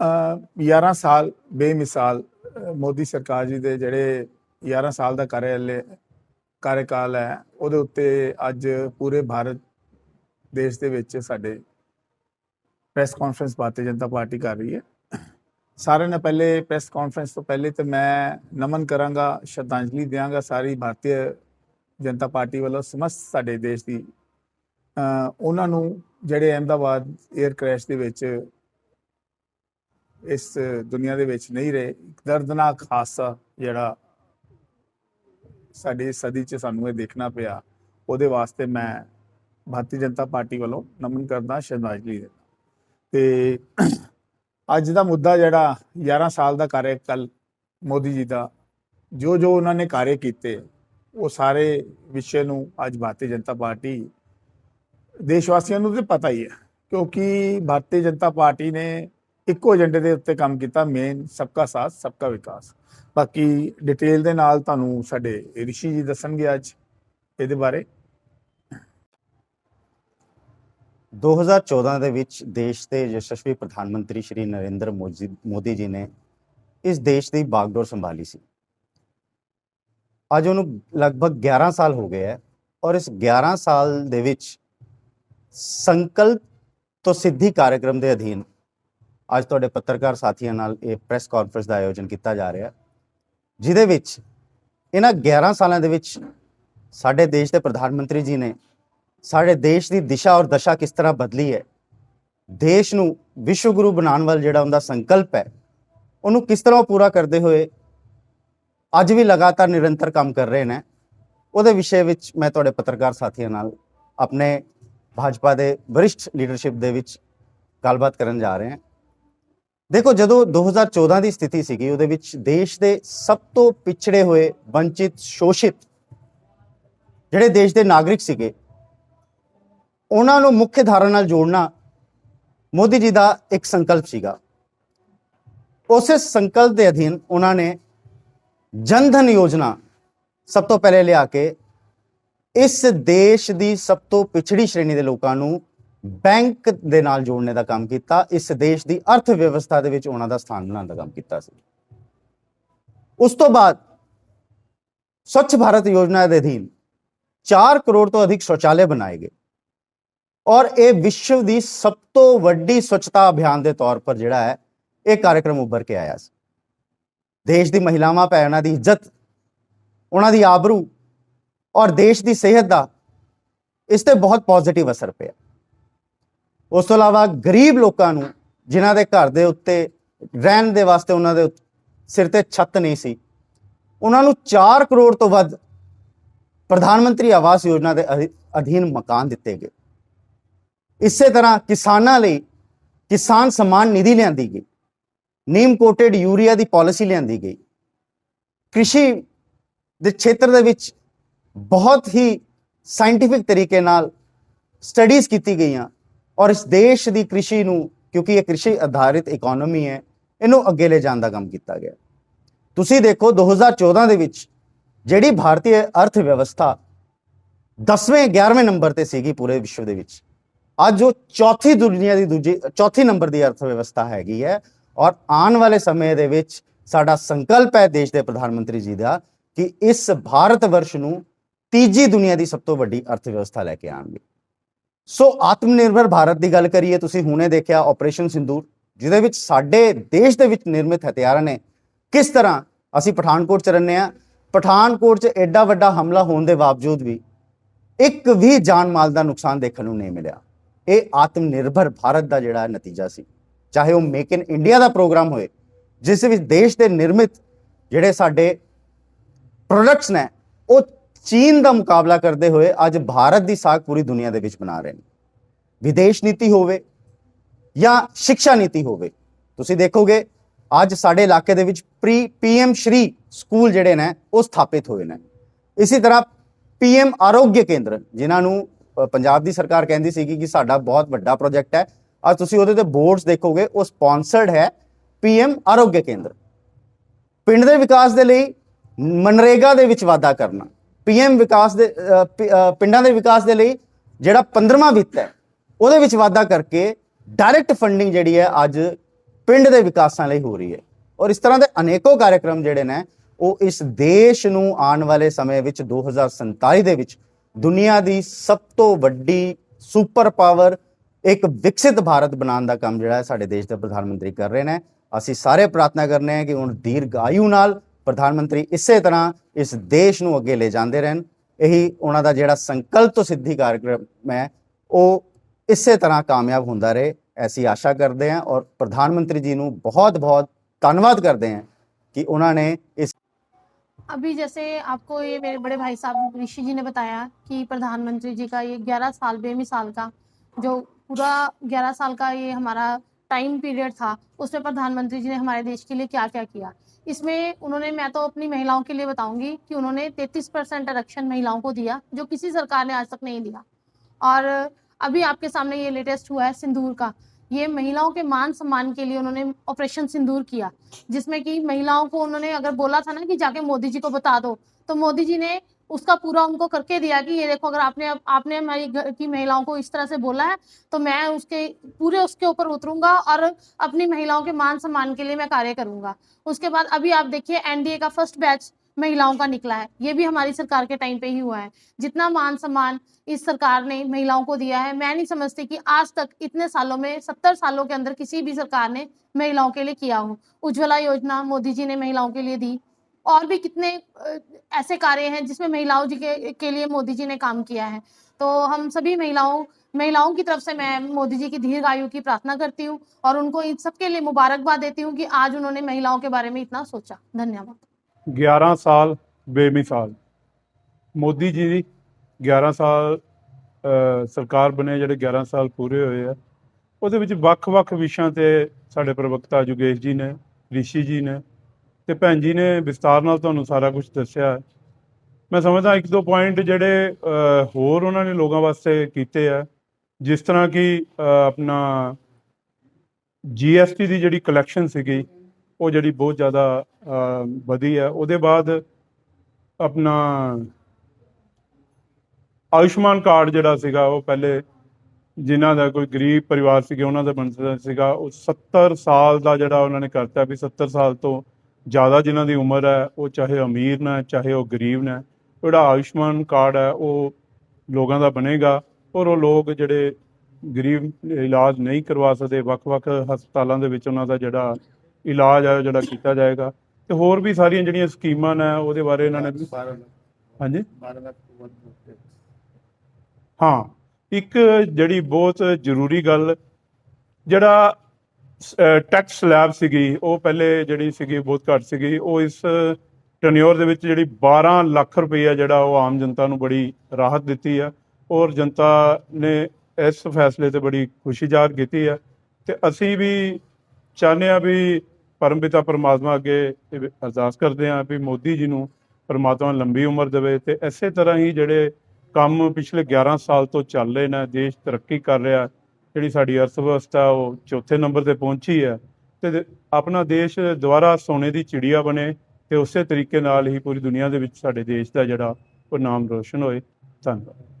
ਅ 11 ਸਾਲ ਬੇਮਿਸਾਲ ਮੋਦੀ ਸਰਕਾਰ ਜੀ ਦੇ ਜਿਹੜੇ 11 ਸਾਲ ਦਾ ਕਾਰਜਕਾਲ ਕਾਰਜਕਾਲ ਹੈ, ਉਹਦੇ ਉੱਤੇ ਅੱਜ ਪੂਰੇ ਭਾਰਤ ਦੇਸ਼ ਦੇ ਵਿੱਚ ਸਾਡੇ press conference Bharatiya Janata party ਕਰ ਰਹੀ ਹੈ। ਸਾਰਿਆਂ ਨੇ ਪਹਿਲੇ ਪ੍ਰੈਸ ਕਾਨਫਰੰਸ ਤੋਂ ਪਹਿਲੇ ਤੇ ਮੈਂ ਨਮਨ ਕਰਾਂਗਾ, ਸ਼ਰਧਾਂਜਲੀ ਦਿਆਂਗਾ ਸਾਰੀ ਭਾਰਤੀ ਜਨਤਾ ਪਾਰਟੀ ਵੱਲੋਂ, ਸਮਸਤ ਸਾਡੇ ਦੇਸ਼ ਦੀ। ਉਹਨਾਂ ਨੂੰ ਜਿਹੜੇ ਅਹਿਮਦਾਬਾਦ 에ਅਰ ਕ੍ਰੈਸ਼ ਦੇ ਵਿੱਚ ਇਸ ਦੁਨੀਆ ਦੇ ਵਿੱਚ ਨਹੀਂ ਰਹੇ। ਦਰਦਨਾਕ ਹਾਦਸਾ ਜਿਹੜਾ ਸਾਡੀ ਸਦੀ 'ਚ ਸਾਨੂੰ ਇਹ ਦੇਖਣਾ ਪਿਆ, ਉਹਦੇ ਵਾਸਤੇ ਮੈਂ ਭਾਰਤੀ ਜਨਤਾ ਪਾਰਟੀ ਵੱਲੋਂ ਨਮਨ ਕਰਦਾ, ਸ਼ਰਧਾਂਜਲੀ ਦਿੰਦਾ। ਤੇ ਅੱਜ ਦਾ ਮੁੱਦਾ ਜਿਹੜਾ 11 ਸਾਲ ਦਾ ਕਾਰਜਕਾਲ ਮੋਦੀ ਜੀ ਦਾ, ਜੋ ਜੋ ਉਹਨਾਂ ਨੇ ਕਾਰਜ ਕੀਤੇ, ਉਹ ਸਾਰੇ ਵਿਸ਼ੇ ਨੂੰ ਅੱਜ ਭਾਰਤੀ ਜਨਤਾ ਪਾਰਟੀ ਦੇਸ਼ ਵਾਸੀਆਂ ਨੂੰ ਤੇ ਪਤਾ ਹੀ ਹੈ, ਕਿਉਂਕਿ ਭਾਰਤੀ ਜਨਤਾ ਪਾਰਟੀ ਨੇ ਇੱਕੋ ਏਜੰਡੇ ਦੇ ਉੱਤੇ ਕੰਮ ਕੀਤਾ ਮੇਨ ਸਭ ਸਬਕਾ ਸਾਥ ਸਭ ਸਬਕਾ ਵਿਕਾਸ। ਬਾਕੀ ਡਿਟੇਲ ਦੇ ਨਾਲ ਤੁਹਾਨੂੰ ਸਾਡੇ ਰਿਸ਼ੀ ਜੀ ਦੱਸਣਗੇ ਅੱਜ ਇਹਦੇ ਬਾਰੇ। 2014 ਦੇ ਵਿੱਚ ਦੇਸ਼ ਦੇ ਯਸ਼ਸਵੀ ਪ੍ਰਧਾਨ ਮੰਤਰੀ ਸ਼੍ਰੀ ਨਰਿੰਦਰ ਮੋਦੀ ਮੋਦੀ ਜੀ ਨੇ ਇਸ ਦੇਸ਼ ਦੀ ਬਾਗਡੋਰ ਸੰਭਾਲੀ ਸੀ। ਅੱਜ ਉਹਨੂੰ ਲਗਭਗ 11 ਸਾਲ ਹੋ ਗਏ ਹੈ ਔਰ ਇਸ 11 ਸਾਲ ਦੇ ਵਿੱਚ ਸੰਕਲਪ ਤੋਂ ਸਿੱਧੀ ਕਾਰਜਕ੍ਰਮ ਦੇ ਅਧੀਨ ਅੱਜ ਤੁਹਾਡੇ ਪੱਤਰਕਾਰ ਸਾਥੀਆਂ ਨਾਲ ਇਹ ਪ੍ਰੈਸ ਕਾਨਫਰੰਸ ਦਾ ਆਯੋਜਨ ਕੀਤਾ ਜਾ ਰਿਹਾ ਜਿਹਦੇ ਵਿੱਚ ਇਹਨਾਂ 11 ਸਾਲਾਂ ਦੇ ਵਿੱਚ ਸਾਡੇ ਦੇਸ਼ ਦੇ ਪ੍ਰਧਾਨ ਮੰਤਰੀ ਜੀ ਨੇ ਸਾਡੇ ਦੇਸ਼ ਦੀ ਦਿਸ਼ਾ ਔਰ ਦਸ਼ਾ ਕਿਸ ਤਰ੍ਹਾਂ ਬਦਲੀ ਹੈ, ਦੇਸ਼ ਨੂੰ ਵਿਸ਼ਵ ਗੁਰੂ ਬਣਾਉਣ ਵੱਲ ਜਿਹੜਾ ਉਹਦਾ ਸੰਕਲਪ ਹੈ, ਉਹਨੂੰ ਕਿਸ ਤਰ੍ਹਾਂ ਪੂਰਾ ਕਰਦੇ ਹੋਏ ਅੱਜ ਵੀ ਲਗਾਤਾਰ ਨਿਰੰਤਰ ਕੰਮ ਕਰ ਰਹੇ ਨੇ, ਉਹਦੇ ਵਿਸ਼ੇ ਵਿੱਚ ਮੈਂ ਤੁਹਾਡੇ ਪੱਤਰਕਾਰ ਸਾਥੀਆਂ ਨਾਲ ਆਪਣੇ ਭਾਜਪਾ ਦੇ ਵਰਿਸ਼ਠ ਲੀਡਰਸ਼ਿਪ ਦੇ ਵਿੱਚ ਗੱਲਬਾਤ ਕਰਨ ਜਾ ਰਹੇ ਹਾਂ। ਦੇਖੋ, ਜਦੋਂ 2014 ਦੀ ਸਥਿਤੀ ਸੀਗੀ, ਉਹਦੇ ਵਿੱਚ ਦੇਸ਼ ਦੇ ਸਭ ਤੋਂ ਪਿਛੜੇ ਹੋਏ ਵੰਚਿਤ ਸ਼ੋਸ਼ਿਤ ਜਿਹੜੇ ਦੇਸ਼ ਦੇ ਨਾਗਰਿਕ ਸੀਗੇ, ਉਹਨਾਂ ਨੂੰ ਮੁੱਖ ਧਾਰਾ ਨਾਲ ਜੋੜਨਾ ਮੋਦੀ ਜੀ ਦਾ ਇੱਕ ਸੰਕਲਪ ਸੀਗਾ। ਉਸੇ ਸੰਕਲਪ ਦੇ ਅਧੀਨ ਉਹਨਾਂ ਨੇ ਜਨ ਧਨ ਯੋਜਨਾ ਸਭ ਤੋਂ ਪਹਿਲੇ ਲਿਆ ਕੇ ਇਸ ਦੇਸ਼ ਦੀ ਸਭ ਤੋਂ ਪਿਛੜੀ ਸ਼੍ਰੇਣੀ ਦੇ ਲੋਕਾਂ ਨੂੰ ਬੈਂਕ ਦੇ ਨਾਲ ਜੋੜਨੇ ਦਾ ਕੰਮ ਕੀਤਾ, ਇਸ ਦੇਸ਼ ਦੀ ਅਰਥ ਵਿਵਸਥਾ ਦੇ ਵਿੱਚ ਉਹਨਾਂ ਦਾ ਸਥਾਨ ਬਣਾਉਣ ਦਾ ਕੰਮ ਕੀਤਾ ਸੀ। ਉਸ ਤੋਂ ਬਾਅਦ ਸਵੱਛ ਭਾਰਤ ਯੋਜਨਾ ਦੇ ਅਧੀਨ 4 ਕਰੋੜ ਤੋਂ ਅਧਿਕ ਸ਼ੌਚਾਲੇ ਬਣਾਏ ਗਏ। ਔਰ ਇਹ ਵਿਸ਼ਵ ਦੀ ਸਭ ਤੋਂ ਵੱਡੀ ਸਵੱਛਤਾ ਅਭਿਆਨ ਦੇ ਤੌਰ ਪਰ ਜਿਹੜਾ ਹੈ, ਇਹ ਕਾਰਜਕ੍ਰਮ ਉੱਭਰ ਕੇ ਆਇਆ ਸੀ। ਦੇਸ਼ ਦੀ ਮਹਿਲਾਵਾਂ, ਭੈਣਾਂ ਦੀ ਇੱਜ਼ਤ, ਉਹਨਾਂ ਦੀ ਆਬਰੂ ਔਰ ਦੇਸ਼ ਦੀ ਸਿਹਤ ਦਾ ਇਸ ਤੇ ਬਹੁਤ ਪੋਜ਼ਿਟਿਵ ਅਸਰ ਪਿਆ। ਉਸ ਤੋਂ ਇਲਾਵਾ ਗਰੀਬ ਲੋਕਾਂ ਨੂੰ, ਜਿਨ੍ਹਾਂ ਦੇ ਘਰ ਦੇ ਉੱਤੇ, ਰਹਿਣ ਦੇ ਵਾਸਤੇ ਉਹਨਾਂ ਦੇ ਸਿਰ ਤੇ ਛੱਤ ਨਹੀਂ ਸੀ, ਉਹਨਾਂ ਨੂੰ 4 ਕਰੋੜ ਤੋਂ ਵੱਧ ਪ੍ਰਧਾਨ ਮੰਤਰੀ ਆਵਾਸ ਯੋਜਨਾ ਦੇ ਅਧੀ- ਅਧੀਨ ਮਕਾਨ ਦਿੱਤੇ ਗਏ। ਇਸੇ ਤਰ੍ਹਾਂ ਕਿਸਾਨਾਂ ਲਈ ਕਿਸਾਨ ਸਨਮਾਨ ਨਿਧੀ ਲਿਆਂਦੀ ਗਈ, ਨੀਮ ਕੋਟਡ ਯੂਰੀਆ ਦੀ ਪਾਲਿਸੀ ਲਿਆਂਦੀ ਗਈ। ਕ੍ਰਿਸ਼ੀ ਦੇ ਖੇਤਰ ਦੇ ਵਿੱਚ ਬਹੁਤ ਹੀ ਸਾਇੰਟਿਫਿਕ ਤਰੀਕੇ ਨਾਲ ਸਟੱਡੀਜ਼ ਕੀਤੀ ਗਈਆਂ। ਔਰ ਇਸ ਦੇਸ਼ ਦੀ ਕ੍ਰਿਸ਼ੀ ਨੂੰ, ਕਿਉਂਕਿ ਇਹ ਕ੍ਰਿਸ਼ੀ ਆਧਾਰਿਤ ਇਕਨੋਮੀ ਹੈ, ਇਹਨੂੰ ਅੱਗੇ ਲੈ ਜਾਣ ਦਾ ਕੰਮ ਕੀਤਾ ਗਿਆ। ਤੁਸੀਂ ਦੇਖੋ 2014 ਦੇ ਵਿੱਚ ਜਿਹੜੀ ਭਾਰਤੀ ਅਰਥ ਵਿਵਸਥਾ 10ਵੇਂ 11ਵੇਂ ਨੰਬਰ ਤੇ ਸੀਗੀ ਪੂਰੇ ਵਿਸ਼ਵ ਦੇ ਵਿੱਚ, ਅੱਜ ਉਹ ਚੌਥੀ ਦੁਨੀਆ ਦੀ ਦੂਜੀ, ਚੌਥੀ ਨੰਬਰ ਦੀ ਅਰਥ ਵਿਵਸਥਾ ਹੈਗੀ ਹੈ। ਔਰ ਆਉਣ ਵਾਲੇ ਸਮੇਂ ਦੇ ਵਿੱਚ ਸਾਡਾ ਸੰਕਲਪ ਹੈ ਦੇਸ਼ ਦੇ ਪ੍ਰਧਾਨ ਮੰਤਰੀ ਜੀ ਦਾ, ਕਿ ਇਸ ਭਾਰਤ ਵਰਸ਼ ਨੂੰ ਤੀਜੀ ਦੁਨੀਆ ਦੀ ਸਭ ਤੋਂ ਵੱਡੀ ਅਰਥ ਵਿਵਸਥਾ ਲੈ ਕੇ ਆਣਗੇ ਸੋ ਆਤਮ ਨਿਰਭਰ ਭਾਰਤ ਦੀ ਗੱਲ ਕਰੀਏ, ਤੁਸੀਂ ਹੁਣੇ ਦੇਖਿਆ ਆਪਰੇਸ਼ਨ ਸਿੰਦੂਰ ਜਿਹਦੇ ਵਿੱਚ ਸਾਡੇ ਦੇਸ਼ ਦੇ ਵਿੱਚ ਨਿਰਮਿਤ ਹਥਿਆਰਾਂ ਨੇ। ਕਿਸ ਤਰ੍ਹਾਂ? ਅਸੀਂ ਪਠਾਨਕੋਟ ਚ ਰਹਿੰਦੇ ਆ ਪਠਾਨਕੋਟ ਚ ਐਡਾ ਵੱਡਾ ਹਮਲਾ ਹੋਣ ਦੇ ਬਾਵਜੂਦ ਵੀ ਇੱਕ ਵੀ ਜਾਨ ਮਾਲ ਦਾ ਨੁਕਸਾਨ ਦੇਖਣ ਨੂੰ ਨਹੀਂ ਮਿਲਿਆ। ਇਹ ਆਤਮ ਨਿਰਭਰ ਭਾਰਤ ਦਾ ਜਿਹੜਾ ਨਤੀਜਾ ਸੀ। ਚਾਹੇ ਉਹ ਮੇਕ ਇਨ ਇੰਡੀਆ ਦਾ ਪ੍ਰੋਗਰਾਮ ਹੋਏ, ਜਿਸ ਵਿੱਚ ਦੇਸ਼ ਦੇ ਨਿਰਮਿਤ ਜਿਹੜੇ ਸਾਡੇ ਪ੍ਰੋਡਕਟਸ ਨੇ, ਉਹ ਚੀਨ ਦਾ ਮੁਕਾਬਲਾ ਕਰਦੇ ਹੋਏ ਅੱਜ ਭਾਰਤ ਦੀ ਸਾਖ ਪੂਰੀ ਦੁਨੀਆ ਦੇ ਵਿੱਚ ਬਣਾ ਰਹੇ ਨੇ। ਵਿਦੇਸ਼ ਨੀਤੀ ਹੋਵੇ ਜਾਂ ਸਿੱਖਿਆ ਨੀਤੀ ਹੋਵੇ, ਤੁਸੀਂ ਦੇਖੋਗੇ ਅੱਜ ਸਾਡੇ ਇਲਾਕੇ ਦੇ ਵਿੱਚ ਪ੍ਰੀ ਪੀਐਮ ਸ਼੍ਰੀ ਸਕੂਲ ਜਿਹੜੇ ਨੇ, ਉਹ ਸਥਾਪਿਤ ਹੋਏ ਨੇ। ਇਸੇ ਤਰ੍ਹਾਂ ਪੀਐਮ ਆਰੋਗਯ ਕੇਂਦਰ, ਜਿਨ੍ਹਾਂ ਨੂੰ ਪੰਜਾਬ ਦੀ ਸਰਕਾਰ ਕਹਿੰਦੀ ਸੀਗੀ ਕਿ ਸਾਡਾ ਬਹੁਤ ਵੱਡਾ ਪ੍ਰੋਜੈਕਟ ਹੈ। ਅੱਜ ਤੁਸੀਂ ਉਹਦੇ ਤੇ ਬੋਰਡਸ ਦੇਖੋਗੇ, ਉਹ ਸਪਾਂਸਰਡ ਹੈ ਪੀਐਮ ਆਰੋਗਯ ਕੇਂਦਰ। ਪਿੰਡ ਦੇ ਵਿਕਾਸ ਦੇ ਲਈ ਮਨਰੇਗਾ ਦੇ ਵਿੱਚ ਵਾਧਾ ਕਰਨਾ ਪੀਐਮ ਵਿਕਾਸ ਦੇ ਪਿੰਡਾਂ ਦੇ ਵਿਕਾਸ ਦੇ ਲਈ ਜਿਹੜਾ 15ਵਾਂ ਵਿੱਤ ਹੈ, ਉਹਦੇ ਵਿੱਚ ਵਾਧਾ ਕਰਕੇ ਡਾਇਰੈਕਟ ਫੰਡਿੰਗ ਜਿਹੜੀ ਹੈ ਅੱਜ ਪਿੰਡ ਦੇ ਵਿਕਾਸਾਂ ਲਈ ਹੋ ਰਹੀ ਹੈ। ਔਰ ਇਸ ਤਰ੍ਹਾਂ ਦੇ ਅਨੇਕੋ ਕਾਰਜਕ੍ਰਮ ਜਿਹੜੇ ਨੇ, ਉਹ ਇਸ ਦੇਸ਼ ਨੂੰ ਆਉਣ ਵਾਲੇ ਸਮੇਂ ਵਿੱਚ 2047 ਦੇ ਵਿੱਚ ਦੁਨੀਆ ਦੀ ਸਭ ਤੋਂ ਵੱਡੀ ਸੁਪਰ ਪਾਵਰ ਇੱਕ ਵਿਕਸਿਤ ਭਾਰਤ ਬਣਾਉਣ ਦਾ ਕੰਮ ਜਿਹੜਾ ਹੈ ਸਾਡੇ ਦੇਸ਼ ਦੇ ਪ੍ਰਧਾਨ ਮੰਤਰੀ ਕਰ ਰਹੇ ਨੇ। ਅਸੀਂ ਸਾਰੇ ਪ੍ਰਾਰਥਨਾ ਕਰਨੇ ਹਾਂ ਕਿ ਹੁਣ ਦੀਰਘ ਆਯੂ ਨਾਲ ਪ੍ਰਧਾਨ ਮੰਤਰੀ ਇਸੇ ਤਰ੍ਹਾਂ ਇਸ ਦੇਸ਼ ਨੂੰ ਅੱਗੇ ਲੈ ਜਾਂਦੇ ਰਹਿਣ ਇਹੀ ਉਹਨਾਂ ਦਾ ਜਿਹੜਾ ਸੰਕਲਪ ਤੋਂ ਸਿੱਧੀ ਕਾਰਜਕ੍ਰਮ ਹੈ ਉਹ ਇਸੇ ਤਰ੍ਹਾਂ ਕਾਮਯਾਬ ਹੁੰਦਾ ਰਹੇ ਐਸੀ ਆਸ਼ਾ ਕਰਦੇ ਹਾਂ ਔਰ ਪ੍ਰਧਾਨ ਮੰਤਰੀ ਜੀ ਨੂੰ ਬਹੁਤ ਬਹੁਤ ਧੰਨਵਾਦ ਕਰਦੇ ਹਾਂ ਕਿ ਉਹਨਾਂ ਨੇ ਇਸ अभी जैसे आपको ये मेरे बड़े भाई साहब ऋषि जी ने बताया कि प्रधानमंत्री जी का ये 11 साल बेमिसाल का जो पूरा 11 साल का ये हमारा टाइम पीरियड था उसमें प्रधानमंत्री जी ने हमारे देश के लिए क्या क्या? किया इसमें उन्होंने, मैं तो अपनी महिलाओं के लिए बताऊँगी कि उन्होंने 33 परसेंट आरक्षण महिलाओं को दिया, जो किसी सरकार ने आज तक नहीं दिया। और अभी आपके सामने ये लेटेस्ट हुआ है सिंदूर का। ये महिलाओं के मान सम्मान के लिए उन्होंने ऑपरेशन सिंदूर किया, जिसमें कि महिलाओं को उन्होंने अगर बोला था ना कि जाके मोदी जी को बता दो तो मोदी जी ने उसका पूरा उनको करके दिया कि ये देखो, अगर आपने आपने हमारी घर की महिलाओं को इस तरह से बोला है तो मैं उसके, पूरे उसके ऊपर उतरूँगा और अपनी महिलाओं के मान सम्मान के लिए मैं कार्य करूँगा। उसके बाद अभी आप देखिए एनडीए का फ़र्स्ट बैच महिलाओं का निकला है। ये भी हमारी सरकार के टाइम पे ही हुआ है। जितना मान सम्मान इस सरकार ने महिलाओं को दिया है, मैं नहीं समझती कि आज तक इतने सालों में, सत्तर सालों के अंदर किसी भी सरकार ने महिलाओं के लिए किया हो। उज्ज्वला योजना मोदी जी ने महिलाओं के लिए दी। और भी कितने अ, ऐसे कार्य हैं जिसमें महिलाओं जी के, के लिए मोदी जी ने काम किया है तो हम सभी महिलाओं महिलाओं की तरफ से मैं मोदी जी की दीर्घ आयु की प्रार्थना करती हूँ और उनको इन सबके लिए मुबारकबाद देती हूँ कि आज उन्होंने महिलाओं के बारे में इतना सोचा धन्यवाद 11 ਸਾਲ ਬੇਮਿਸਾਲ ਮੋਦੀ ਜੀ ਦੀ 11 ਸਾਲ ਅ, ਸਰਕਾਰ ਬਣੇ ਜਿਹੜੇ 11 ਸਾਲ ਪੂਰੇ ਹੋਏ ਆ ਉਹਦੇ ਵਿੱਚ ਵੱਖ-ਵੱਖ ਵਿਸ਼ਿਆਂ ਤੇ ਸਾਡੇ ਪ੍ਰਵਕਤਾ ਯੋਗੇਸ਼ ਜੀ ਨੇ ਰਿਸ਼ੀ ਜੀ ਨੇ ਤੇ ਭੈਣ ਜੀ ਨੇ ਵਿਸਤਾਰ ਨਾਲ ਤੁਹਾਨੂੰ ਸਾਰਾ ਕੁਝ ਦੱਸਿਆ। ਮੈਂ ਸਮਝਦਾ ਇੱਕ ਦੋ ਪੁਆਇੰਟ ਜਿਹੜੇ ਹੋਰ ਉਹਨਾਂ ਨੇ ਲੋਕਾਂ ਵਾਸਤੇ ਕੀਤੇ ਆ ਜਿਸ ਤਰ੍ਹਾਂ ਕਿ ਅ, ਆਪਣਾ ਜੀਐਸਟੀ ਦੀ ਜਿਹੜੀ ਕਲੈਕਸ਼ਨ ਸੀਗੀ ਉਹ ਜਿਹੜੀ ਬਹੁਤ ਜ਼ਿਆਦਾ ਅ, ਵਧੀ ਹੈ ਉਹਦੇ ਬਾਅਦ ਆਪਣਾ ਆਯੁਸ਼ਮਾਨ ਕਾਰਡ ਜਿਹੜਾ ਸੀਗਾ ਉਹ ਪਹਿਲੇ ਜਿਨ੍ਹਾਂ ਦਾ ਕੋਈ ਗਰੀਬ ਪਰਿਵਾਰ ਸੀਗੇ ਉਹਨਾਂ ਦਾ ਬਣਦਾ ਸੀਗਾ। ਉਹ 70 ਸਾਲ ਦਾ ਜਿਹੜਾ ਉਹਨਾਂ ਨੇ ਕਰਤਾ ਵੀ 70 ਸਾਲ ਤੋਂ ਜ਼ਿਆਦਾ ਜਿਨ੍ਹਾਂ ਦੀ ਉਮਰ ਹੈ, ਉਹ ਚਾਹੇ ਅਮੀਰ ਨੇ, ਚਾਹੇ ਉਹ ਗਰੀਬ ਨੇ ਜਿਹੜਾ ਆਯੁਸ਼ਮਾਨ ਕਾਰਡ ਹੈ, ਉਹ ਲੋਕਾਂ ਦਾ ਬਣੇਗਾ ਔਰ ਉਹ ਲੋਕ ਜਿਹੜੇ ਗਰੀਬ ਇਲਾਜ ਨਹੀਂ ਕਰਵਾ ਸਕਦੇ, ਵੱਖ-ਵੱਖ ਹਸਪਤਾਲਾਂ ਦੇ ਵਿੱਚ ਉਹਨਾਂ ਦਾ ਜਿਹੜਾ ਇਲਾਜ ਹੈ, ਉਹ ਜਿਹੜਾ ਕੀਤਾ ਜਾਏਗਾ। ਤੇ ਹੋਰ ਵੀ ਸਾਰੀਆਂ ਜਿਹੜੀਆਂ ਸਕੀਮਾਂ ਨੇ, ਉਹਦੇ ਬਾਰੇ ਇਹਨਾਂ ਨੇ ਹਾਂਜੀ? ਹਾਂ, ਇੱਕ ਜਿਹੜੀ ਬਹੁਤ ਜ਼ਰੂਰੀ ਗੱਲ, ਜਿਹੜਾ ਟੈਕਸ ਸਲੈਬ ਸੀਗੀ, ਉਹ ਪਹਿਲੇ ਜਿਹੜੀ ਸੀਗੀ, ਬਹੁਤ ਘੱਟ ਸੀਗੀ। ਉਹ ਇਸ ਟਨਿਓਰ ਦੇ ਵਿੱਚ ਜਿਹੜੀ 12 ਲੱਖ ਰੁਪਈਆ ਜਿਹੜਾ ਉਹ ਆਮ ਜਨਤਾ ਨੂੰ ਬੜੀ ਰਾਹਤ ਦਿੱਤੀ ਆ। ਔਰ ਜਨਤਾ ਨੇ ਇਸ ਫੈਸਲੇ ਤੇ ਬੜੀ ਖੁਸ਼ੀ ਜ਼ਾਹਰ ਕੀਤੀ ਹੈ ਤੇ ਅਸੀਂ ਵੀ ਚਾਹੁੰਦੇ ਆ ਵੀ ਪਰਮਪਿਤਾ ਪਰਮਾਤਮਾ ਅੱਗੇ ਅਰਦਾਸ ਕਰਦੇ ਆ ਵੀ ਮੋਦੀ ਜੀ ਨੂੰ ਪਰਮਾਤਮਾ ਲੰਬੀ ਉਮਰ ਦੇਵੇ। ਤੇ ਇਸੇ ਤਰ੍ਹਾਂ ਹੀ ਜਿਹੜੇ ਕੰਮ ਪਿਛਲੇ 11 ਸਾਲ ਤੋਂ ਚੱਲ ਰਹੇ ਨੇ, ਦੇਸ਼ ਤਰੱਕੀ ਕਰ ਰਿਹਾ ਜਿਹੜੀ ਸਾਡੀ ਅਰਥ ਵਿਵਸਥਾ ਉਹ ਚੌਥੇ ਨੰਬਰ ਤੇ ਪਹੁੰਚੀ ਹੈ ਤੇ ਆਪਣਾ ਦੇਸ਼ ਦੁਬਾਰਾ ਸੋਨੇ ਦੀ ਚਿੜੀਆ ਬਣੇ ਤੇ ਉਸੇ ਤਰੀਕੇ ਨਾਲ ਹੀ ਪੂਰੀ ਦੁਨੀਆ ਦੇ ਵਿੱਚ ਸਾਡੇ ਦੇਸ਼ ਦਾ ਜਿਹੜਾ ਉਹ ਨਾਮ ਰੋਸ਼ਨ ਹੋਏ। ਧੰਨਵਾਦ।